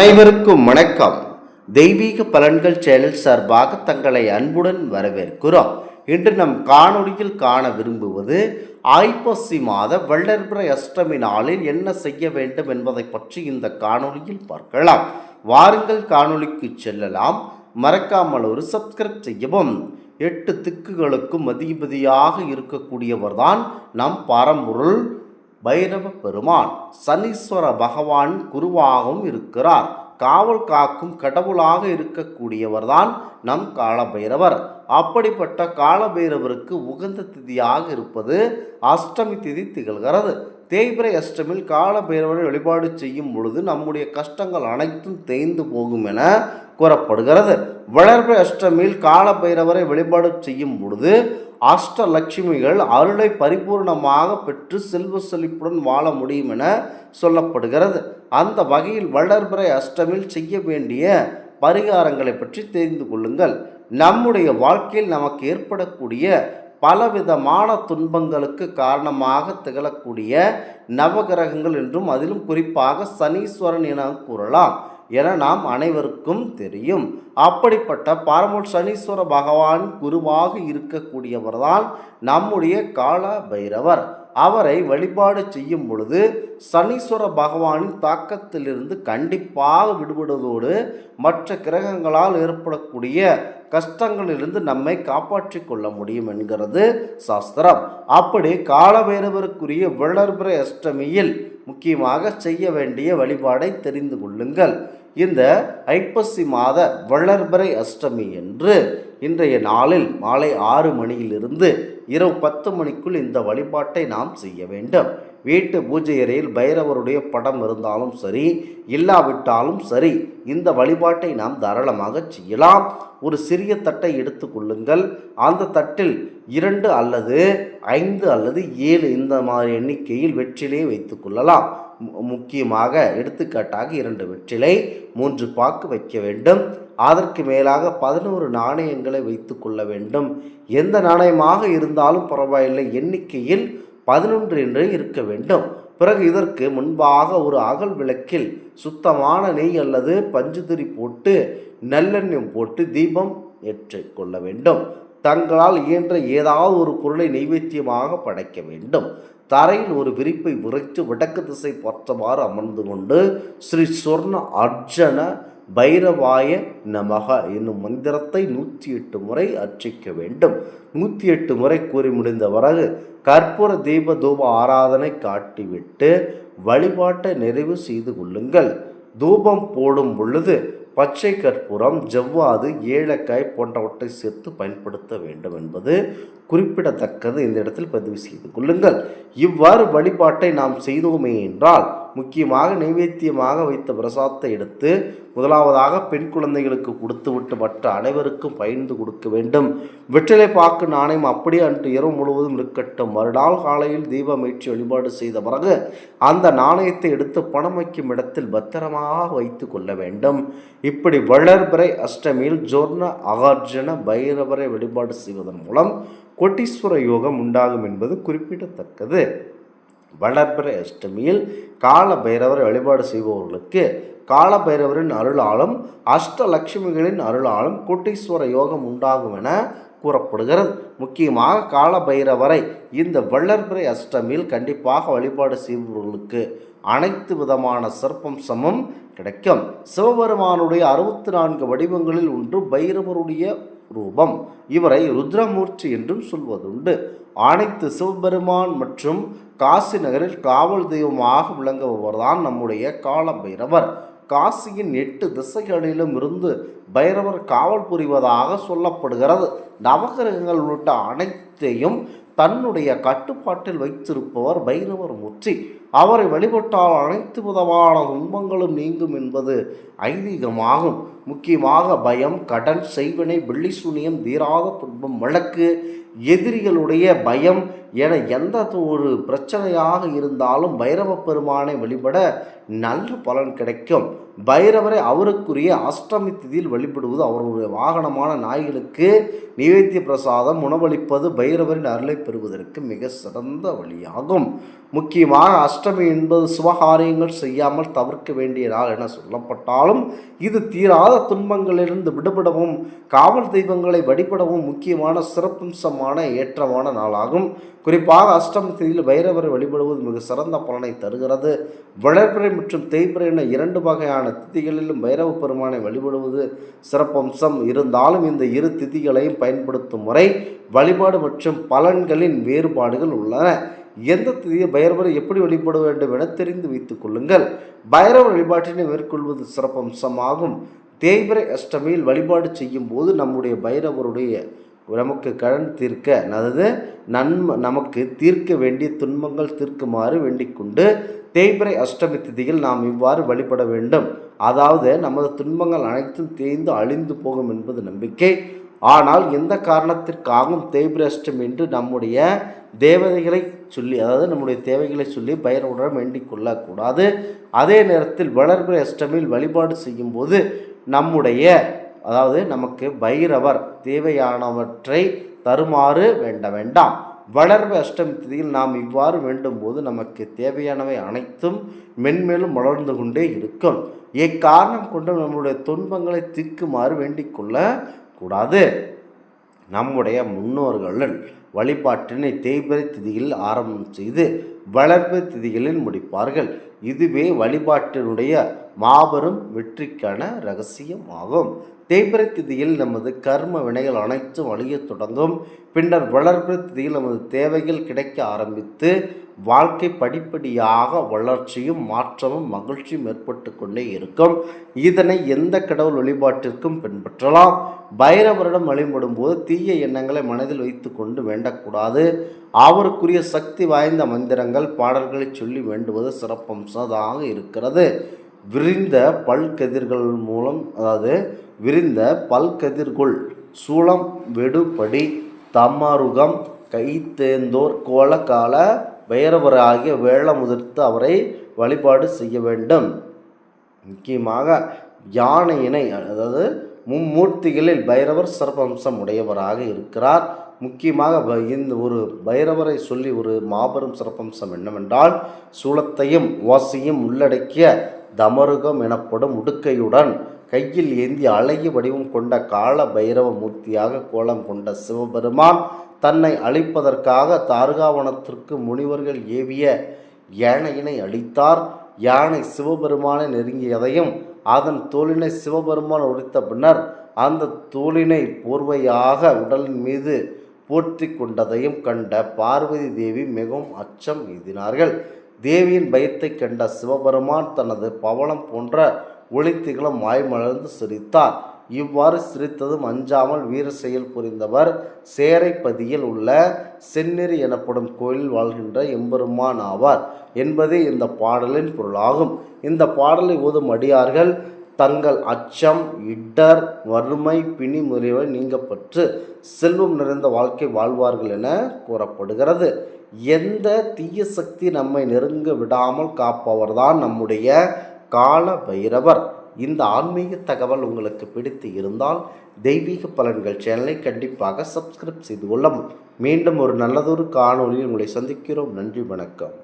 அனைவருக்கும் வணக்கம். தெய்வீக பலன்கள் சேனல் சார்பாக தங்களை அன்புடன் வரவேற்கிறோம். இன்று நம் காணொளியில் காண விரும்புவது ஐப்பசி மாத வள்ளர்பிறை அஷ்டமி நாளில் என்ன செய்ய வேண்டும் என்பதை பற்றி இந்த காணொளியில் பார்க்கலாம். வாருங்கள் காணொளிக்கு செல்லலாம். மறக்காமல் ஒரு சப்ஸ்கிரைப் செய்யவும். எட்டு திக்குகளுக்கும் அதிபதியாக இருக்கக்கூடியவர்தான் நம் பரம்பொருள். பைரவ பெருமான் சனீஸ்வர பகவான் குருவாகவும் இருக்கிறார். காவல் காக்கும் கடவுளாக இருக்கக்கூடியவர்தான் நம் காலபைரவர். அப்படிப்பட்ட காலபைரவருக்கு உகந்த திதியாக இருப்பது அஷ்டமி திதி திகழ்கிறது. தேய்பிரை அஷ்டமில் காலபைரவரை வழிபாடு செய்யும் பொழுது நம்முடைய கஷ்டங்கள் அனைத்தும் தேய்ந்து போகும் என கூறப்படுகிறது. வளர்ப்பு அஷ்டமியில் காலபைரவரை வழிபாடு செய்யும் பொழுது அஷ்டலட்சுமிகள் அருளை பரிபூர்ணமாக பெற்று செல்வ செழிப்புடன் வாழ முடியும் என சொல்லப்படுகிறது. அந்த வகையில் வளர்பிறை அஷ்டமியில் செய்ய வேண்டிய பரிகாரங்களை பற்றி தெரிந்து கொள்ளுங்கள். நம்முடைய வாழ்க்கையில் நமக்கு ஏற்படக்கூடிய பலவிதமான துன்பங்களுக்கு காரணமாக திகழக்கூடிய நவகிரகங்கள் என்றும் அதிலும் குறிப்பாக சனீஸ்வரன் என கூறலாம். என நாம் அனைவருக்கும் தெரியும். அப்படிப்பட்ட பாரமூர் சனீஸ்வர பகவான் குருவாக இருக்கக்கூடியவர்தான் நம்முடைய கால பைரவர் அவரை வழிபாடு செய்யும் பொழுது சனீஸ்வர பகவானின் தாக்கத்திலிருந்து கண்டிப்பாக விடுபடுவதோடு மற்ற கிரகங்களால் ஏற்படக்கூடிய கஷ்டங்களிலிருந்து நம்மை காப்பாற்றி கொள்ள முடியும் என்கிறது சாஸ்திரம். அப்படி காலபைரவருக்குரிய விளர்பிர அஷ்டமியில் முக்கியமாக செய்ய வேண்டிய வழிபாடை தெரிந்து கொள்ளுங்கள். இந்த ஐப்பசி மாத வளர்பறை அஷ்டமி என்று இன்றைய நாளில் மாலை ஆறு மணியிலிருந்து இரவு பத்து மணிக்குள் இந்த வழிபாட்டை நாம் செய்ய வேண்டும். வீட்டு பூஜை அறையில் பைரவருடைய படம் இருந்தாலும் சரி இல்லாவிட்டாலும் சரி இந்த வழிபாட்டை நாம் தாராளமாக செய்யலாம். ஒரு சிறிய தட்டை எடுத்துக்கொள்ளுங்கள் அந்த தட்டில் இரண்டு அல்லது ஐந்து அல்லது ஏழு இந்த மாதிரி எண்ணிக்கையில் வெற்றிலை வைத்துக்கொள்ளலாம் மு- முக்கியமாக எடுத்துக்காட்டாக இரண்டு வெற்றிலை மூன்று பாக்கு வைக்க வேண்டும். அதற்கு மேலாக பதினோரு நாணயங்களை வைத்து கொள்ள வேண்டும். எந்த நாணயமாக இருந்தாலும் பரவாயில்லை. எண்ணிக்கையில் பதினொன்று என்று இருக்க வேண்டும். பிறகு இதற்கு முன்பாக ஒரு அகல் விளக்கில் சுத்தமான நெய் அல்லது பஞ்சுதிரி போட்டு நல்லெண்ணெய் போட்டு தீபம் ஏற்றுக்கொள்ள வேண்டும். தங்களால் இயன்ற ஏதாவது ஒரு பொருளை நைவேத்தியமாக படைக்க வேண்டும். தரையில் ஒரு விரிப்பை விரைத்து வடக்கு திசை பார்த்தவாறு அமர்ந்து கொண்டு ஸ்ரீ சொர்ண அர்ஜன பைரவாய நமக என்னும் மந்திரத்தை நூற்றி எட்டு முறை அர்ச்சிக்க வேண்டும். நூற்றி எட்டு முறை கூறி முடிந்த பிறகு கற்பூர தீப தூப ஆராதனை காட்டிவிட்டு வழிபாட்டை நிறைவு செய்து கொள்ளுங்கள். தூபம் போடும் பொழுது பச்சை கற்பூரம் ஜவ்வாது ஏலக்காய் போன்றவற்றை சேர்த்து பயன்படுத்த வேண்டும் என்பது குறிப்பிடத்தக்கது. இந்த இடத்தில் பதிவு செய்து கொள்ளுங்கள். இவ்வாறு வழிபாட்டை நாம் செய்தோமே என்றால் முக்கியமாக நைவேத்தியமாக வைத்த பிரசாதத்தை எடுத்து முதலாவதாக பெண் குழந்தைகளுக்கு கொடுத்துவிட்டு மற்ற அனைவருக்கும் பகிர்ந்து கொடுக்க வேண்டும். வெற்றிலை பாக்கு நாணயம் அப்படியே அன்று இரவு முழுவதும் இருக்கட்டும். மறுநாள் காலையில் தீபம் ஏற்றி வழிபாடு செய்த பிறகு அந்த நாணயத்தை எடுத்து பணம் வைக்கும் இடத்தில் பத்திரமாக வைத்து கொள்ள வேண்டும். இப்படி வளர்பிறை அஷ்டமியில் ஜோர்ண அகார்ஜன பைரவரை வழிபாடு செய்வதன் மூலம் கோட்டீஸ்வர யோகம் உண்டாகும் என்பது குறிப்பிடத்தக்கது. வளர்பிறை அஷ்டமியில் கால பைரவரை வழிபாடு செய்பவர்களுக்கு கால பைரவரின் அருளாலும் அஷ்டலட்சுமிகளின் அருளாலும் கோட்டீஸ்வர யோகம் உண்டாகும் என கூறப்படுகிறது. முக்கியமாக கால பைரவரை இந்த வள்ளர்பிறை அஷ்டமியில் கண்டிப்பாக வழிபாடு செய்பவர்களுக்கு அனைத்து விதமான சிறப்பம்சமும் கிடைக்கும். சிவபெருமானுடைய அறுபத்தி நான்கு வடிவங்களில் ஒன்று பைரவருடைய ரூபம். இவரை ருத்ரமூர்த்தி என்றும் சொல்வதுண்டு. அனைத்து சிவபெருமான் மற்றும் காசி நகரில் காவல் தெய்வமாக விளங்குபவர்தான் நம்முடைய கால பைரவர் காசியின் எட்டு திசைகளிலும் இருந்து பைரவர் காவல் புரிவதாக சொல்லப்படுகிறது. நவகிரகங்கள் உள்ளிட்ட அனைத்தையும் தன்னுடைய கட்டுப்பாட்டில் வைத்திருப்பவர் பைரவர் முற்றி. அவரை வழிபட்டால் அனைத்து விதமான துன்பங்களும் நீங்கும் என்பது ஐதீகமாகும். முக்கியமாக பயம் கடன் செய்வினை வெள்ளி சூனியம் தீராத துன்பம் வழக்கு எதிரிகளுடைய பயம் என எந்த ஒரு பிரச்சனையாக இருந்தாலும் பைரவ பெருமானை வழிபட நல்ல பலன் கிடைக்கும். பைரவரை அவருக்குரிய அஷ்டமி திதியில் வழிபடுவது அவருடைய வாகனமான நாய்களுக்கு நிவேத்திய பிரசாதம் உணவளிப்பது பைரவரின் அருளை பெறுவதற்கு மிக சிறந்த வழியாகும். முக்கியமாக அஷ்டமி என்பது சுபகாரியங்கள் செய்யாமல் தவிர்க்க வேண்டிய நாள் என சொல்லப்பட்டாலும் இது தீராத துன்பங்களிலிருந்து விடுபடவும் காவல் தெய்வங்களை வழிபடவும் முக்கியமான சிறப்பம்சமான ஏற்றமான நாளாகும். குறிப்பாக அஷ்டம் திதியில் பைரவரை வழிபடுவது மிக சிறந்த பலனை தருகிறது. வளர்பிறை மற்றும் தேய்பிறை என இரண்டு வகையான திதிகளிலும் பைரவ பெருமானை வழிபடுவது சிறப்பம்சம். இருந்தாலும் இந்த இரு திதிகளையும் பயன்படுத்தும் முறை வழிபாடு மற்றும் பலன்களின் வேறுபாடுகள் உள்ளன. எந்த திதியை பைரவரை எப்படி வழிபட வேண்டும் என தெரிந்து வைத்துக் கொள்ளுங்கள். பைரவ வழிபாட்டினை மேற்கொள்வது சிறப்பம்சமாகும். தேய்பிரை அஷ்டமியில் வழிபாடு செய்யும் போது நம்முடைய பைரவருடைய நமக்கு கடன் தீர்க்க அதாவது நன்ம நமக்கு தீர்க்க வேண்டிய துன்பங்கள் தீர்க்குமாறு வேண்டிக் கொண்டு தேய்பிரை அஷ்டமி திதியில் நாம் இவ்வாறு வழிபட வேண்டும். அதாவது நமது துன்பங்கள் அனைத்தும் தேய்ந்து அழிந்து போகும் என்பது நம்பிக்கை. ஆனால் எந்த காரணத்திற்காகவும் தேய்பிரை அஷ்டமி என்று நம்முடைய தேவதைகளை சொல்லி அதாவது நம்முடைய தேவைகளை சொல்லி பயிரவுடன் வேண்டிக் கொள்ளக்கூடாது. அதே நேரத்தில் வளர்பிறை அஷ்டமியில் வழிபாடு செய்யும்போது நம்முடைய அதாவது நமக்கு பைரவர் தேவையானவற்றை தருமாறு வேண்ட வேண்டாம். வளர்வு அஷ்டமி திதியில் நாம் இவ்வாறு வேண்டும் போது நமக்கு தேவையானவை அனைத்தும் மென்மேலும் வளர்ந்து கொண்டே இருக்கும். இக்காரணம் கொண்டு நம்முடைய துன்பங்களை தீர்க்குமாறு வேண்டிக் கூடாது நம்முடைய முன்னோர்கள் வழிபாட்டினை தேய்பிரை திதியில் ஆரம்பம் செய்து வளர்ப்பு திதிகளில் முடிப்பார்கள். இதுவே வழிபாட்டினுடைய மாபெரும் வெற்றிக்கான ரகசியமாகும். தேய்பிறை திதியில் நமது கர்ம வினைகள் அனைத்தும் அழியத் தொடங்கும். பின்னர் வளர்ப்பு திதியில் நமது தேவைகள் கிடைக்க ஆரம்பித்து வாழ்க்கை படிப்படியாக வளர்ச்சியும் மாற்றமும் மகிழ்ச்சியும் ஏற்பட்டு கொண்டே இருக்கும். இதனை எந்த கடவுள் வழிபாட்டிற்கும் பின்பற்றலாம். பைரவரிடம் வழிபடும் போது தீய எண்ணங்களை மனதில் வைத்து கொண்டு வேண்டக்கூடாது. அவருக்குரிய சக்தி வாய்ந்த மந்திரங்கள் பாடல்களை சொல்லி வேண்டுவது சிறப்பம்சதாக இருக்கிறது. விரிந்த பல்கதிர்கள் மூலம் அதாவது விரிந்த பல்கதிர்கொள் சூளம் வெடுபடி தமருகம் கைத்தேந்தோர் கோலக்கால வைரவர் ஆகிய வேள முதிர்த்து அவரை வழிபாடு செய்ய வேண்டும். முக்கியமாக யானையினை அதாவது மும்மூர்த்திகளில் பைரவர் சிறப்பம்சம் உடையவராக இருக்கிறார். முக்கியமாக இந்த ஒரு பைரவரை சொல்லி ஒரு மாபெரும் சிறப்பம்சம் என்னவென்றால் சூலத்தையும் ஓசையும் உள்ளடக்கிய தமருகம் எனப்படும் உடுக்கையுடன் கையில் ஏந்தி அழகிய வடிவம் கொண்ட கால பைரவ மூர்த்தியாக கோலம் கொண்ட சிவபெருமான் தன்னை அழிப்பதற்காக தார்காவனத்திற்கு முனிவர்கள் ஏவிய யானையினை அழித்தார். யானை சிவபெருமானை நெருங்கியதையும் அதன் தோலினை சிவபெருமான் உரித்த பின்னர் அந்த தோலினை போர்வையாக உடலின் மீது போற்றி கொண்டதையும் கண்ட பார்வதி தேவி மிகவும் அச்சம் எய்தினார்கள். தேவியின் பயத்தை கண்ட சிவபெருமான் தனது பவளம் போன்ற ஒளித்திகளும் வாய்மலர்ந்து சிரித்தார். இவ்வாறு சிரித்ததும் அஞ்சாமல் வீர செயல் புரிந்தவர் சேரைப்பதியில் உள்ள செந்நெறி எனப்படும் கோயிலில் வாழ்கின்ற எம்பெருமான் ஆவார் என்பதே இந்த பாடலின் பொருளாகும். இந்த பாடலை ஓதும் அடியார்கள் தங்கள் அச்சம் இடர் வறுமை பிணி முறைவை நீங்கப்பட்டு செல்வம் நிறைந்த வாழ்க்கை வாழ்வார்கள் என கூறப்படுகிறது. எந்த தீய சக்தி நம்மை நெருங்க விடாமல் காப்பவர்தான் நம்முடைய கால பைரவர் இந்த ஆன்மீக தகவல் உங்களுக்கு பிடித்து இருந்தால் தெய்வீக பலன்கள் சேனலை கண்டிப்பாக சப்ஸ்கிரைப் செய்து கொள்ளவும். மீண்டும் ஒரு நல்லதொரு காணொளியில் உங்களை சந்திக்கிறோம். நன்றி வணக்கம்.